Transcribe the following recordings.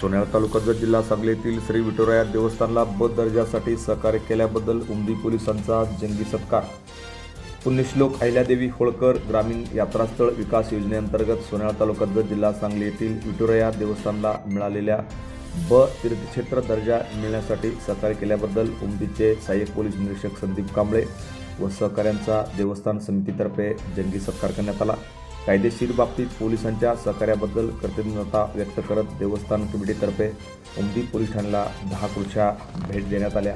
सोन्याळ तालुका जत जिल्हा सांगलीतील श्री विठुराया देवस्थानला ब दर्जासाठी सहकार्य केल्याबद्दल उमदी पोलिसांचा जंगी सत्कार. पुण्यश्लोक अहिल्यादेवी होळकर ग्रामीण यात्रास्थळ विकास योजनेअंतर्गत सोन्याळ तालुका जत जिल्हा सांगली येथील विठुराया देवस्थानला मिळालेल्या ब तीर्थक्षेत्र दर्जा मिळण्यासाठी सहकार्य केल्याबद्दल उमदीचे सहाय्यक पोलीस निरीक्षक संदीप कांबळे व सहकाऱ्यांचा देवस्थान समितीतर्फे जंगी सत्कार करण्यात आला. कायदेशीर बाबतीत पोलिसांच्या सहकार्याबद्दल कृतज्ञता व्यक्त करत देवस्थान कमिटीतर्फे उमदी पोलीस ठाण्याला दहा खुर्च्या भेट देण्यात आल्या.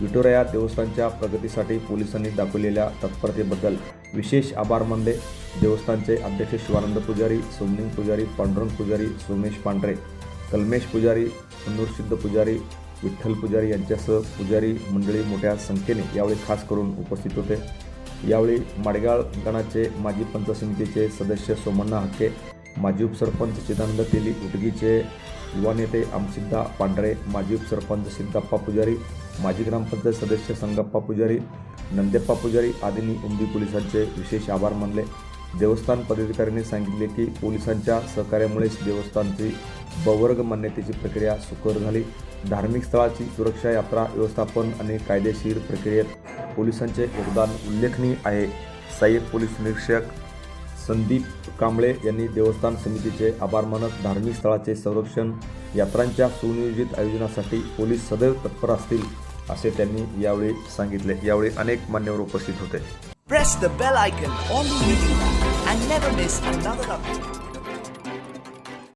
विठुराया देवस्थानच्या प्रगतीसाठी पोलिसांनी दाखवलेल्या तत्परतेबद्दल विशेष आभार मानले. देवस्थानचे अध्यक्ष शिवानंद पुजारी सोमनिंग पुजारी पांडुरंग पुजारी सोमेश पांढरे कलमेश पुजारी सिद्ध पुजारी विठ्ठल पुजारी यांच्यासह पुजारी मंडळी मोठ्या संख्येने यावेळी खास करून उपस्थित होते. यावेळी माडगाळ गणाचे माजी पंच समितीचे सदस्य सोमण्णा हक्के माजी उपसरपंच चिदानंद तेली उटगीचे युवा नेते आमसिद्धा पांढरे माजी उपसरपंच सिद्धप्पा पुजारी माजी ग्रामपंचायत सदस्य संगप्पा पुजारी नंदेप्पा पुजारी आदींनी उमदी पोलिसांचे विशेष आभार मानले. देवस्थान पदाधिकाऱ्यांनी सांगितले की पोलिसांच्या सहकार्यामुळेच देवस्थानची बवर्ग मान्यतेची प्रक्रिया सुकर झाली. धार्मिक स्थळाची सुरक्षा यात्रा व्यवस्थापन आणि कायदेशीर प्रक्रियेत पोलिसांचे योगदान उल्लेखनीय आहे. सहाय्यक पोलीस निरीक्षक संदीप कांबळे यांनी देवस्थान समितीचे आभार मानत धार्मिक स्थळाचे संरक्षण यात्रांच्या सुनियोजित आयोजनासाठी पोलीस सदैव तत्पर असतील असे त्यांनी यावेळी सांगितले. यावेळी अनेक मान्यवर उपस्थित होते.